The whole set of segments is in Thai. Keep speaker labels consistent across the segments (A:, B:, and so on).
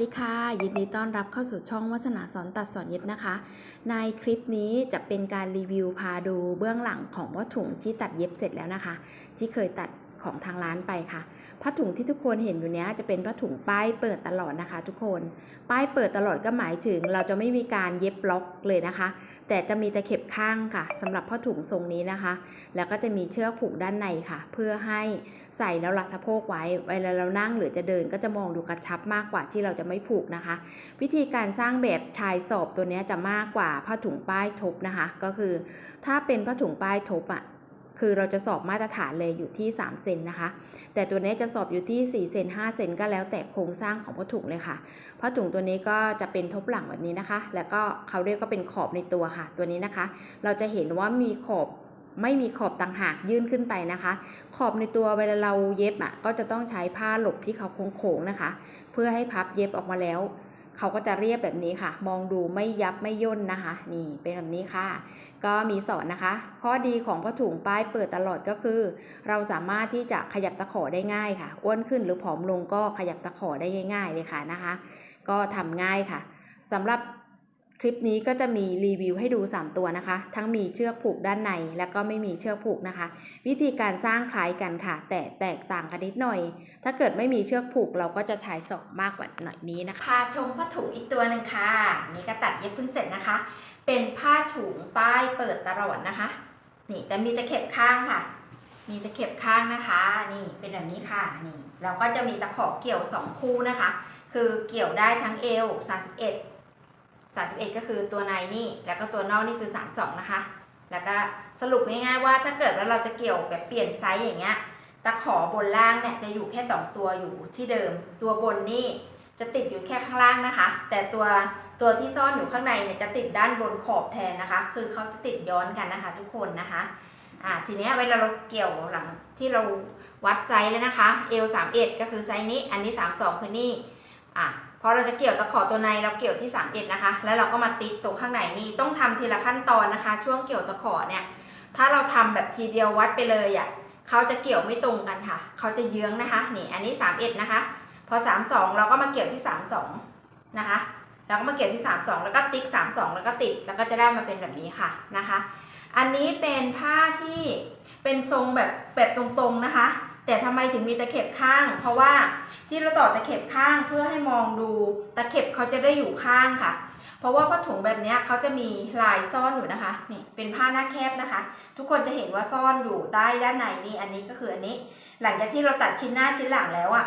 A: สวัสดีค่ะยินดีต้อนรับเข้าสู่ช่องวัฒนาสอนตัดสอนเย็บนะคะ ในคลิปนี้จะเป็นการรีวิวพาดูเบื้องหลังของวัตถุงที่ตัดเย็บเสร็จแล้วนะคะ ที่เคยตัด ของทางร้านไปค่ะผ้าถุงที่ทุกคนเห็นอยู่เนี้ยจะเป็นผ้าถุงป้ายเปิดตลอดนะคะ ทุกคน ป้ายเปิดตลอดก็หมายถึง เราจะไม่มีการเย็บล็อกเลยนะคะ แต่จะมีตะเข็บข้างค่ะสำหรับผ้าถุงทรงนี้นะคะ แล้วก็จะมีเชือกผูกด้านในค่ะ เพื่อให้ใส่แล้วรัดสะโพกไว้เวลาเรานั่งหรือจะเดินก็จะมองดูกระชับมากกว่าที่เราจะไม่ผูกนะคะ วิธีการสร้างแบบชายสอบตัวเนี้ยจะมากกว่าผ้าถุงป้ายทบนะคะ ก็คือ ถ้าเป็นผ้าถุงป้ายทบอะ่ะ คือเราจะสอบมาตรฐานเลยอยู่ที่ 3 เซนนะคะ แต่ตัวนี้จะสอบอยู่ที่ 4 เซน5 เซนก็แล้วแต่โครงสร้างของผ้าถุงเลยค่ะผ้าถุงตัวนี้ก็จะเป็นทบหลังแบบนี้นะคะ แล้วก็เขาเรียกก็เป็นขอบในตัวค่ะ ตัวนี้นะคะ เราจะเห็นว่ามีขอบไม่มีขอบต่างหากยื่นขึ้นไปนะคะ ขอบในตัวเวลาเราเย็บอะก็จะต้องใช้ผ้าหลบที่เขาโค้งๆนะคะ เพื่อให้พับเย็บออกมาแล้ว เขาก็จะเรียบแบบนี้ค่ะ มองดูไม่ยับไม่ย่นนะคะ นี่เป็นแบบนี้ค่ะ ก็มีสอนนะคะ ข้อดีของผ้าถุงป้ายเปิดตลอดก็คือ เราสามารถที่จะขยับตะขอได้ง่ายค่ะ อ้วนขึ้นหรือผอมลงก็ขยับตะขอได้ง่าย ๆ เลยค่ะนะคะ ก็ทำง่ายค่ะสำหรับ คลิปนี้ก็จะมีรีวิวให้ดู 3 ตัวนะคะ ทั้งมีเชือกผูกด้านใน และก็ไม่มีเชือกผูกนะคะ วิธีการสร้างคล้ายกันค่ะ แต่แตกต่างกันนิดหน่อย ถ้าเกิดไม่มีเชือกผูกเราก็จะใช้ศอกมากกว่าหน่อยนี้นะคะพาชมผ้าถุงอีกตัวหนึ่งค่ะ นี่ก็ตัดเย็บเพิ่งเสร็จนะคะ เป็นผ้าถุงป้ายเปิดตลอดนะคะ นี่แต่มีตะเข็บข้างค่ะ มีตะเข็บข้างนะคะ นี่เป็นแบบนี้ค่ะนี่เราก็จะมีตะขอเกี่ยว 2 คู่นะคะ คือเกี่ยวได้ทั้งเอว31 31 ก็คือตัวในนี่ แล้วก็ตัวนอกนี่คือ 32 นะคะ แล้วก็สรุปง่ายๆว่าถ้าเกิดว่าเราจะเกี่ยวแบบเปลี่ยนไซส์อย่างเงี้ย ตะขอบนล่างเนี่ยจะอยู่แค่ 2 ตัวอยู่ที่เดิม ตัวบนนี่จะติดอยู่แค่ข้างล่างนะคะ แต่ตัวตัวที่ซ่อนอยู่ข้างในเนี่ยจะติดด้านบนขอบแทนนะคะ คือเขาจะติดย้อนกันนะคะ ทุกคนนะคะ อ่า ทีนี้เวลาเราเกี่ยวหลังที่เราวัดไซส์แล้วนะคะเอล31ก็คือไซส์นี้ อันนี้ 32 คือนี่ อะ พอเราจะเกี่ยวตะขอตัวในเราเกี่ยวที่31นะคะ แล้วเราก็มาติดตรงข้างในนี่ต้องทำทีละขั้นตอนนะคะ ช่วงเกี่ยวตะขอเนี่ยถ้าเราทำแบบทีเดียววัดไปเลยอะเขาจะเกี่ยวไม่ตรงกันค่ะ เขาจะเยื้องนะคะนี่อันนี้31นะคะ พอ 32 เราก็มาเกี่ยวที่32นะคะแล้วก็มาเกี่ยวที่32แล้วก็ติ๊ก32แล้วก็ติดแล้วก็จะได้มาเป็นแบบนี้ค่ะนะคะ อันนี้เป็นผ้าที่เป็นทรงแบบแบบตรงๆนะคะ แต่ทำไมถึงมีตะเข็บข้าง เพราะว่าที่เราต่อตะเข็บข้างเพื่อให้มองดูตะเข็บเขาจะได้อยู่ข้างค่ะ เพราะว่าผ้าถุงแบบนี้เขาจะมีลายซ่อนอยู่นะคะนี่เป็นผ้าหน้าแคบนะคะ ทุกคนจะเห็นว่าซ่อนอยู่ใต้ด้านในนี่อันนี้ก็คืออันนี้ หลังจากที่เราตัดชิ้นหน้าชิ้นหลังแล้วอะ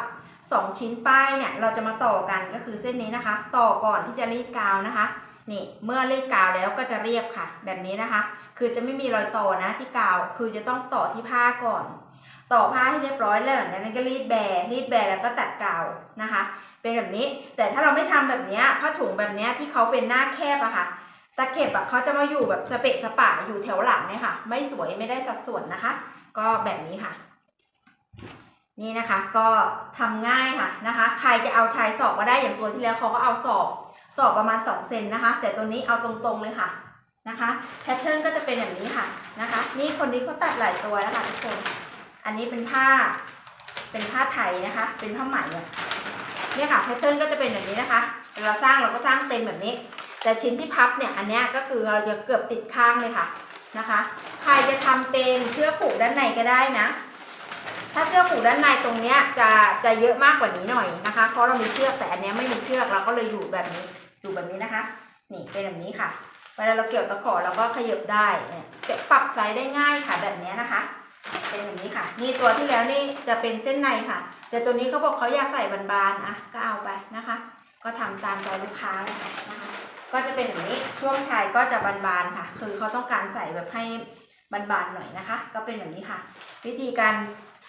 A: สองชิ้นป้ายเนี่ยเราจะมาต่อกันก็คือเส้นนี้นะคะ ต่อก่อนที่จะรีดกาวนะคะนี่เมื่อรีดกาวแล้วก็จะเรียบค่ะ แบบนี้นะคะ คือจะไม่มีรอยต่อนะที่กาว คือจะต้องต่อที่ผ้าก่อน ต่อผ้าให้เรียบร้อยแล้วหลังจากนั้นก็รีดแบร์รีดแบร์แล้วก็ตัดกาวนะคะ เป็นแบบนี้ แต่ถ้าเราไม่ทำแบบนี้ผ้าถุงแบบนี้ที่เขาเป็นหน้าแคบอะค่ะ ตะเข็บอะเขาจะมาอยู่แบบสเปะสปะอยู่แถวหลังเนี่ยค่ะ ไม่สวยไม่ได้สัดส่วนนะคะ ก็แบบนี้ค่ะ นี่นะคะก็ทำง่ายค่ะนะคะ ใครจะเอาชายศอกก็ได้อย่างตัวที่แล้วเขาก็เอาศอกศอกประมาณ2เซนนะคะ แต่ตัวนี้เอาตรงๆเลยค่ะนะคะแพทเทิร์นก็จะเป็นแบบนี้ค่ะนะคะ นี่คนนี้เขาตัดหลายตัวแล้วค่ะทุกคน อันนี้เป็นผ้า เป็นผ้าไทยนะคะ เป็นผ้าไหมเนี่ยค่ะแพทเทิร์นก็จะเป็นแบบนี้นะคะเวลาสร้างเราก็สร้างเต็มแบบนี้ แต่ชิ้นที่พับเนี่ย อันนี้ก็คือเราจะเกือบติดข้างเลยค่ะนะคะ ใครจะทำเป็นเชือกผูกด้านในก็ได้นะ ถ้าเชือกผูกด้านในตรงเนี้ยจะจะเยอะมากกว่านี้หน่อยนะคะ เพราะเรามีเชือกแต่อันนี้ไม่มีเชือกเราก็เลยอยู่แบบนี้อยู่แบบนี้นะคะ นี่เป็นแบบนี้ค่ะ เวลาเราเกี่ยวตะขอเราก็ขยับได้เนี่ยปรับไซส์ได้ง่ายค่ะแบบนี้นะคะ เป็นแบบนี้ค่ะ นี่ตัวที่แล้วนี่จะเป็นเส้นในค่ะ แต่ตัวนี้เขาบอกเขาอยากใส่บานๆอะก็เอาไปนะคะ ก็ทำตามใจลูกค้านะคะ ก็จะเป็นแบบนี้ช่วงชายก็จะบานๆค่ะ คือเขาต้องการใส่แบบให้บานๆหน่อยนะคะ ก็เป็นแบบนี้ค่ะ วิธีการ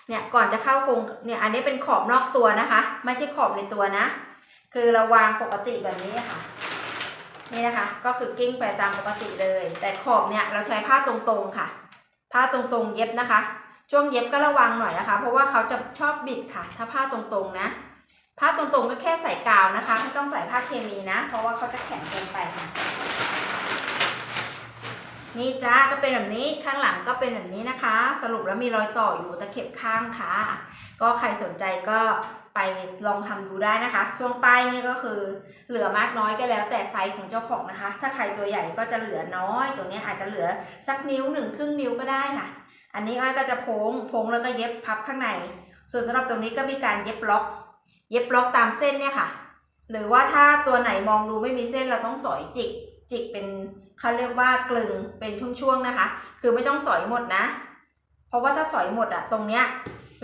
A: เนี่ยก่อนจะเข้าโครงเนี่ยอันนี้เป็นขอบนอกตัวนะคะ ไม่ใช่ขอบในตัวนะ คือเราวางปกติแบบนี้ค่ะ นี่นะคะ ก็คือกิ้งไปตามปกติเลย แต่ขอบเนี่ยเราใช้ผ้าตรงๆค่ะ ผ้าตรงๆเย็บนะคะ ช่วงเย็บก็ระวังหน่อยนะคะ เพราะว่าเขาจะชอบบิดค่ะ ถ้าผ้าตรงๆนะ ผ้าตรงๆก็แค่ใส่กาวนะคะ ไม่ต้องใส่ผ้าเคมีนะ เพราะว่าเขาจะแข็งเกินไปค่ะ นี่จ้าก็เป็นแบบนี้ข้างหลังก็เป็นแบบนี้นะคะ สรุปแล้วมีรอยต่ออยู่ตะเข็บข้างค่ะ ก็ใครสนใจก็ไปลองทำดูได้นะคะ ช่วงป้ายนี่ก็คือเหลือมากน้อยก็แล้ว แต่ไซส์ของเจ้าของนะคะ ถ้าใครตัวใหญ่ก็จะเหลือน้อยตัวนี้อาจจะเหลือสักนิ้วหนึ่งครึ่งนิ้วก็ได้ค่ะ อันนี้อ้อยก็จะโพงโพงแล้วก็เย็บพับข้างใน ส่วนสำหรับตรงนี้ก็มีการเย็บล็อก เย็บล็อกตามเส้นเนี่ยค่ะ หรือว่าถ้าตัวไหนมองดูไม่มีเส้นเราต้องสอยจิก จิกเป็นเขาเรียกว่ากลึงเป็นช่วงๆนะคะ คือไม่ต้องสอยหมดนะ เพราะว่าถ้าสอยหมดอะตรงเนี้ย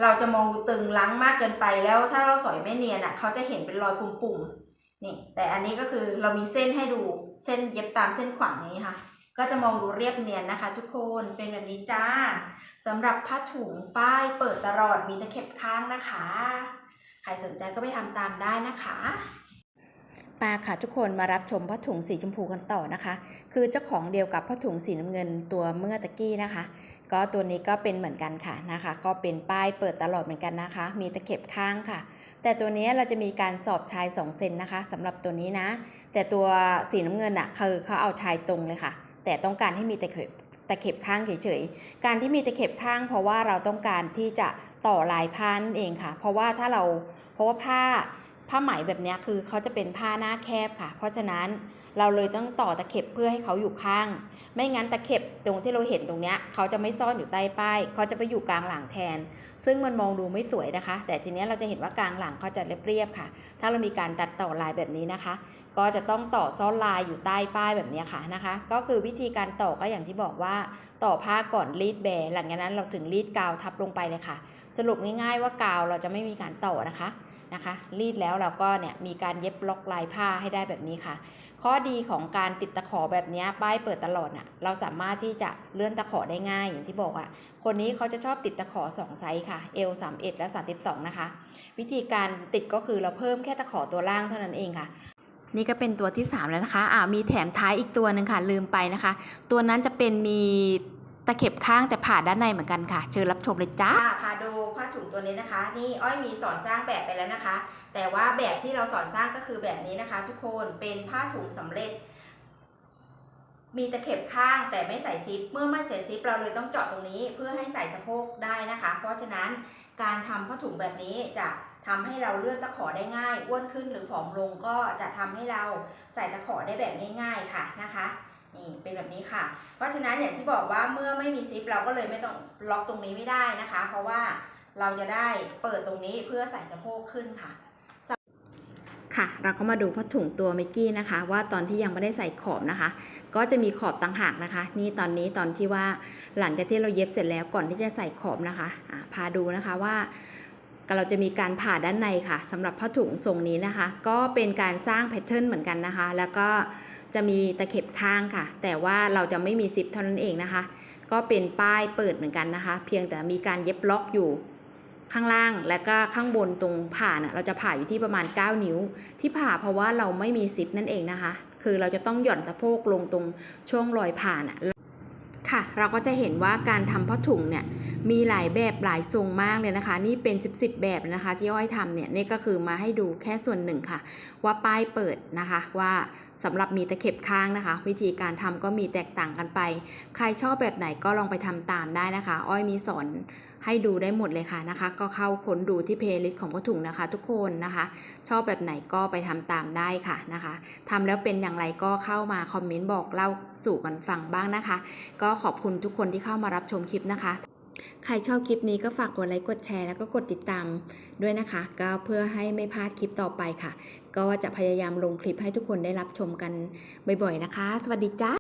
A: เราจะมองดูตึงล้างมากเกินไปแล้วถ้าเราสอยไม่เนียนอะเขาจะเห็นเป็นรอยปุ่มๆนี่ แต่อันนี้ก็คือเรามีเส้นให้ดูเส้นเย็บตามเส้นขวางนี้ค่ะ ก็จะมองดูเรียบเนียนนะคะ ทุกคนเป็นแบบนี้จ้าสำหรับผ้าถุงป้ายเปิดตลอดมีตะเข็บข้างนะคะ ใครสนใจก็ไปทำตามได้นะคะ ปาค่ะทุกคนมารับชมผ้าถุงสีชมพูกันต่อนะคะ คือเจ้าของเดียวกับผ้าถุงสีน้ำเงินตัวเมื่อตะกี้นะคะ ก็ตัวนี้ก็เป็นเหมือนกันค่ะนะคะ ก็เป็นป้ายเปิดตลอดเหมือนกันนะคะ มีตะเข็บข้างค่ะ แต่ตัวนี้เราจะมีการสอบชาย2เซนนะคะสำหรับตัวนี้นะ แต่ตัวสีน้ำเงินอะคือเขาเอาชายตรงเลยค่ะ แต่ต้องการให้มีตะเข็บตะเข็บข้างเฉยๆ การที่มีตะเข็บข้าง เพราะว่าเราต้องการที่จะต่อลายผ้านั่นเองค่ะ เพราะว่าถ้าเราเพราะว่าผ้า ผ้าไหมแบบนี้คือเขาจะเป็นผ้าหน้าแคบค่ะ เพราะฉะนั้นเราเลยต้องต่อตะเข็บเพื่อให้เขาอยู่ข้าง ไม่งั้นตะเข็บตรงที่เราเห็นตรงเนี้ยเขาจะไม่ซ่อนอยู่ใต้ป้ายเขาจะไปอยู่กลางหลังแทน ซึ่งมันมองดูไม่สวยนะคะ แต่ทีนี้เราจะเห็นว่ากลางหลังเขาจะเรียบๆค่ะ ถ้าเรามีการตัดต่อลายแบบนี้นะคะ ก็จะต้องต่อซ่อนลายอยู่ใต้ป้ายแบบนี้ค่ะนะคะ ก็คือวิธีการต่อก็อย่างที่บอกว่า ต่อผ้าก่อนรีดแบรหลังจากนั้นเราถึงรีดกาวทับลงไปเลยค่ะ สรุปง่าย ๆว่ากาวเราจะไม่มีการต่อนะคะ นะคะ รีดแล้วเราก็เนี่ยมีการเย็บล็อกลายผ้าให้ได้แบบนี้ค่ะ ข้อดีของการติดตะขอแบบนี้ป้ายเปิดตลอดน่ะเราสามารถที่จะเลื่อนตะขอได้ง่ายอย่างที่บอกอะ คนนี้เขาจะชอบติดตะขอ 2 ไซส์ค่ะ L 3 1และ32นะคะ วิธีการติดก็คือเราเพิ่มแค่ตะขอตัวล่างเท่านั้นเองค่ะนี่ก็เป็นตัวที่ 3 แล้วนะคะอ่ามีแถมท้ายอีกตัวหนึ่งค่ะ ลืมไปนะคะ ตัวนั้นจะเป็นมีตะเข็บข้างแต่ผ่าด้านในเหมือนกันค่ะ เชิญรับชมเลยจ้าพาดู ถุงตัวนี้นะคะ นี่อ้อยมีสอนสร้างแบบไปแล้วนะคะ แต่ว่าแบบที่เราสอนสร้างก็คือแบบนี้นะคะ ทุกคนเป็นผ้าถุงสำเร็จ มีตะเข็บข้างแต่ไม่ใส่ซิป เมื่อไม่ใส่ซิปเราเลยต้องเจาะตรงนี้เพื่อให้ใส่สะโพกได้นะคะ เพราะฉะนั้นการทำผ้าถุงแบบนี้จะทำให้เราเลื่อนตะขอได้ง่ายอ้วนขึ้นหรือผอมลงก็จะทำให้เราใส่ตะขอได้แบบง่าย ๆค่ะนะคะนี่เป็นแบบนี้ค่ะ เพราะฉะนั้นอย่างที่บอกว่าเมื่อไม่มีซิปเราก็เลยไม่ต้องล็อกตรงนี้ไม่ได้นะคะ เพราะว่า เราจะได้เปิดตรงนี้เพื่อใส่สะโพกขึ้นค่ะ ค่ะ เราก็มาดูผ้าถุงตัวมิกกี้นะคะ ว่าตอนที่ยังไม่ได้ใส่ขอบนะคะ ก็จะมีขอบต่างหากนะคะ นี่ตอนนี้ตอนที่ว่าหลังจากที่เราเย็บเสร็จแล้วก่อนที่จะใส่ขอบนะคะอ่าพาดูนะคะว่าเราจะมีการผ่าด้านในค่ะสำหรับผ้าถุงทรงนี้นะคะ ก็เป็นการสร้างแพทเทิร์นเหมือนกันนะคะ แล้วก็จะมีตะเข็บข้างค่ะ แต่ว่าเราจะไม่มีซิปเท่านั้นเองนะคะ ก็เป็นป้ายเปิดเหมือนกันนะคะ เพียงแต่มีการเย็บล็อกอยู่ ข้างล่างและก็ข้างบนตรงผ่าน่ะเราจะผ่าอยู่ที่ประมาณ 9 นิ้ว ที่ผ่าเพราะว่าเราไม่มีซิปนั่นเองนะคะ คือเราจะต้องหย่อนสะโพกลงตรงช่วงรอยผ่าน่ะค่ะ เราก็จะเห็นว่าการทำผ้าถุงเนี่ยมีหลายแบบหลายทรงมากเลยนะคะ นี่เป็น 10บสแบบนะคะที่อ้อยทำเนี่ยนี่ก็คือมาให้ดูแค่ส่วนหนึ่งค่ะ ว่าป้ายเปิดนะคะว่าสำหรับมีตะเข็บข้างนะคะ วิธีการทำก็มีแตกต่างกันไป ใครชอบแบบไหนก็ลองไปทำตามได้นะคะ อ้อยมีสอน ให้ดูได้หมดเลยค่ะนะคะ ก็เข้าค้นดูที่เพลย์ลิสต์ของผ้าถุงนะคะทุกคนนะคะ ชอบแบบไหนก็ไปทำตามได้ค่ะนะคะทำแล้วเป็นอย่างไรก็เข้ามาคอมเมนต์บอกเล่าสู่กันฟังบ้างนะคะ ก็ขอบคุณทุกคนที่เข้ามารับชมคลิปนะคะใครชอบคลิปนี้ก็ฝากกดไลค์กดแชร์แล้วก็กดติดตามด้วยนะคะ ก็เพื่อให้ไม่พลาดคลิปต่อไปค่ะ ก็จะพยายามลงคลิปให้ทุกคนได้รับชมกันบ่อยๆนะคะ สวัสดีจ้า